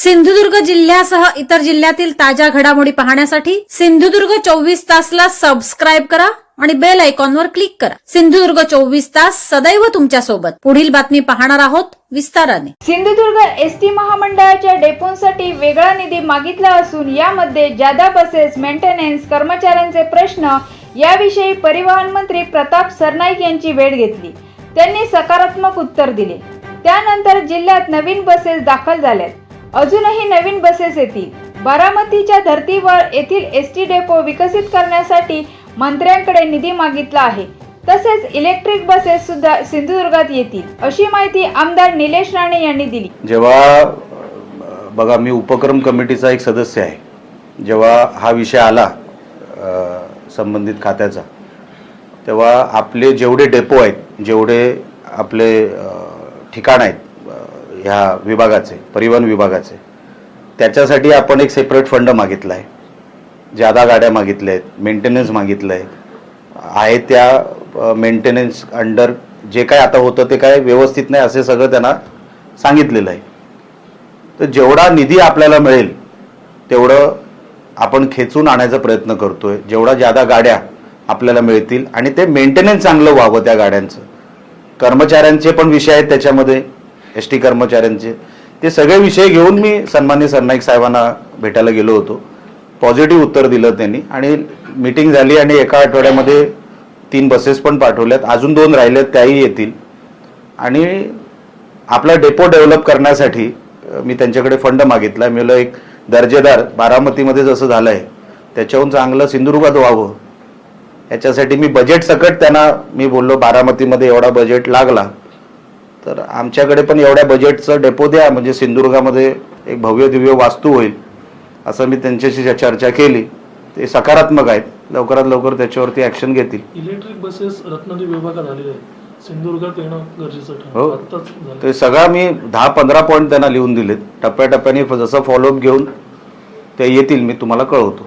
सिंधुदुर्ग जिल्ह्यासह इतर जिल्ह्यातील ताज्या घडामोडी पाहण्यासाठी सिंधुदुर्ग चोवीस तासला सबस्क्राईब करा आणि बेल आयकॉनवर क्लिक करा. सिंधुदुर्ग चोवीस तास सदैव तुमच्यासोबत. पुढील बातमी पाहणार आहोत विस्ताराने. सिंधुदुर्ग एसटी महामंडळाच्या डेपोंसाठी वेगळा निधी मागितला असून यामध्ये जादा बसेस मेंटेनन्स कर्मचाऱ्यांचे प्रश्न याविषयी परिवहन मंत्री प्रताप सरनाईक यांची भेट घेतली. त्यांनी सकारात्मक उत्तर दिले. त्यानंतर जिल्ह्यात नवीन बसेस दाखल झाल्यात. अजूनही नवीन बसेस येतील. बारामतीच्या धर्तीवर येथील एस टी डेपो विकसित करण्यासाठी मंत्र्यांकडे निधी मागितला आहे. तसेच इलेक्ट्रिक बसेस सुद्धा सिंधुदुर्गात येतील अशी माहिती आमदार निलेश राणे यांनी दिली. जेव्हा बघा मी उपक्रम कमिटीचा एक सदस्य आहे. जेव्हा हा विषय आला संबंधित खात्याचा तेव्हा आपले जेवढे डेपो आहेत जेवढे आपले ठिकाण आहेत ह्या विभागाचे परिवहन विभागाचे. त्याच्यासाठी आपण एक सेपरेट फंड मागितला आहे जादा गाड्या मागितल्या. आहेत मेंटेनन्स मागितलं आहे आहे त्या मेंटेनन्स अंडर जे काय आता होतं ते काय व्यवस्थित नाही असे सगळं त्यांना सांगितलेलं आहे. तर जेवढा निधी आपल्याला मिळेल तेवढं आपण खेचून आणायचा प्रयत्न करतोय. जेवढा जादा गाड्या आपल्याला मिळतील आणि ते मेंटेनन्स चांगलं व्हावं त्या गाड्यांचं. कर्मचाऱ्यांचे पण विषय आहेत त्याच्यामध्ये. एस टी कर्मचाऱ्यांचे. ते सगळे विषय घेऊन मी सन्मान्य सरनाईक साहेबांना भेटायला गेलो होतो. पॉझिटिव्ह उत्तर दिलं त्यांनी आणि मीटिंग झाली आणि एका आठवड्यामध्ये तीन बसेस पण पाठवल्यात. अजून दोन राहिल्यात त्याही येतील. आणि आपला डेपो डेव्हलप करण्यासाठी मी त्यांच्याकडे फंड मागितला. मी एक दर्जेदार बारामतीमध्ये जसं झालं आहे त्याच्याहून चांगलं सिंधुदुर्गात व्हावं. याच्यासाठी मी बजेट सकट त्यांना मी बोललो बारामतीमध्ये एवढा बजेट लागला. तर आमच्याकडे पण एवढ्या बजेटचं डेपो द्या म्हणजे सिंधुदुर्गामध्ये एक भव्य दिव्य वास्तू होईल असं मी त्यांच्याशी चर्चा केली ते सकारात्मक आहेत. लवकरात लवकर त्याच्यावरती ॲक्शन घेतील. इलेक्ट्रिक बसेस रत्नागिरी विभागात आलेले आहेत. सिंधुदुर्गात येणं गरजेचं हो. ते सगळा मी दहा पंधरा पॉईंट त्यांना लिहून दिलेत. टप्प्याटप्प्याने जसं फॉलोअप घेऊन ते येतील मी तुम्हाला कळवतो.